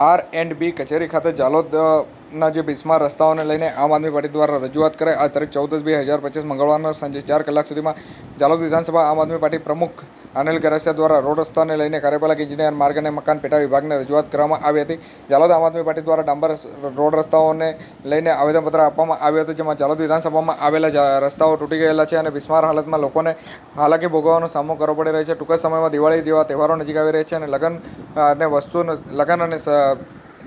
R and બી કચેરી ખાતે જાલોદના જે બિસ્માર રસ્તાઓને લઈને આમ આદમી પાર્ટી દ્વારા રજૂઆત કરાઈ. આ તારીખ ચૌદ બે હજાર પચીસ મંગળવારના સાંજે ચાર કલાક સુધીમાં જાલોદ વિધાનસભા આમ આદમી પાર્ટી પ્રમુખ અનિલ ગરાસિયા દ્વારા રોડ રસ્તાને લઈને કાર્યપાલક, એન્જિનિયર, માર્ગ અને મકાન પેટા વિભાગને રજૂઆત કરવામાં આવી હતી. જાલોદ આમ આદમી પાર્ટી દ્વારા ડાંબર રોડ રસ્તાઓને લઈને આવેદનપત્ર આપવામાં આવ્યું હતું, જેમાં જાલોદ વિધાનસભામાં આવેલા રસ્તાઓ તૂટી ગયેલા છે અને બિસ્માર હાલતમાં લોકોને હાલાકી ભોગવવાનો સામનો કરવો પડી રહ્યો છે. ટૂંક સમયમાં દિવાળી જેવા તહેવારો નજીક આવી રહ્યા છે અને લગ્ન અને વસ્તુ લગ્ન અને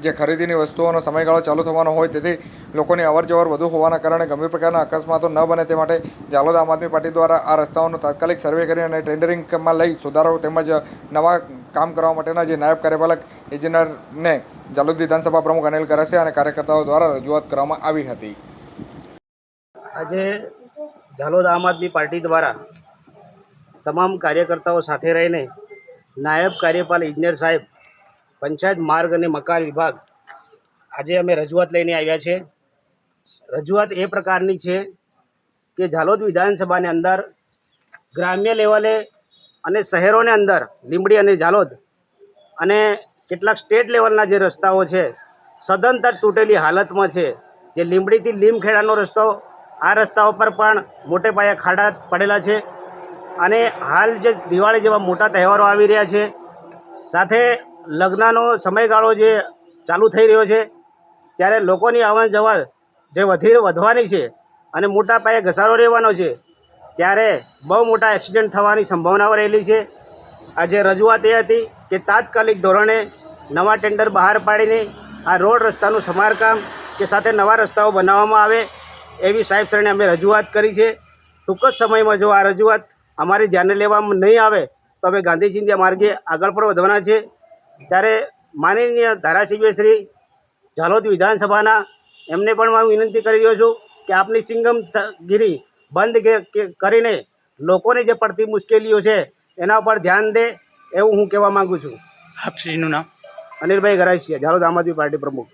જે ખરીદીની વસ્તુઓનો સમયગાળો ચાલુ થવાનો હોય તેથી લોકોની અવર જવર વધુ હોવાના કારણે ગંભીર પ્રકારના અકસ્માતો ન બને તે માટે જાલોદ આમ આદમી પાર્ટી દ્વારા આ રસ્તાઓનો તાત્કાલિક સર્વે કરી અને ટેન્ડરિંગમાં લઈ સુધારો તેમજ નવા કામ કરવા માટેના જે નાયબ કાર્યપાલક ઇજનેરને જાલોદ વિધાનસભા પ્રમુખ અનિલ કરસે અને કાર્યકર્તાઓ દ્વારા રજૂઆત કરવામાં આવી હતી. આજે ઝાલોદ આમ આદમી પાર્ટી દ્વારા તમામ કાર્યકર્તાઓ સાથે રહીને નાયબ કાર્યપાલ ઇજનેર સાહેબ પંચાયત માર્ગ અને મકાન વિભાગ આજે અમે રજૂઆત લઈને આવ્યા છે. રજૂઆત એ પ્રકારની છે કે ઝાલોદ વિધાનસભાની અંદર ગ્રામ્ય લેવલે અને શહેરોની અંદર, લીંબડી અને ઝાલોદ અને કેટલાક સ્ટેટ લેવલના જે રસ્તાઓ છે, સદંતર તૂટેલી હાલતમાં છે. જે લીંબડીથી લીમખેડાનો રસ્તો, આ રસ્તાઓ પર પણ મોટે પાયે ખાડા પડેલા છે અને હાલ જે દિવાળી જેવા મોટા તહેવારો આવી રહ્યા છે. સાથે લગ્નનો સમયગાળો જે ચાલુ થઈ રહ્યો છે, ત્યારે લોકોની આવન જવર જે વધી વધવાની છે અને મોટા પાયે ઘસારો રહેવાનો છે, ત્યારે બહુ મોટા એક્સિડન્ટ થવાની સંભાવનાઓ રહેલી છે. આજે રજૂઆત એ હતી કે તાત્કાલિક ધોરણે નવા ટેન્ડર બહાર પાડીને આ રોડ રસ્તાનું સમારકામ કે સાથે નવા રસ્તાઓ બનાવવામાં આવે એવી સાહેબ શ્રેણે અમે રજૂઆત કરી છે. ટૂંક જ સમયમાં જો આ રજૂઆત અમારી ધ્યાને લેવામાં નહીં આવે, તો અમે ગાંધી માર્ગે આગળ પણ વધવાના છે. ત્યારે માનનીય ધારાસભ્ય શ્રી ઝાલોદ વિધાનસભાના એમને પણ હું વિનંતી કરી રહ્યો છું કે આપની સિંગમગીરી બંધ કરીને લોકોને જે પડતી મુશ્કેલીઓ છે એના ઉપર ધ્યાન દે એવું હું કહેવા માગું છું. આપશ્રીનું નામ? અનિલભાઈ ગરાસિયા ઝાલોદ આમ આદમી પાર્ટી પ્રમુખ.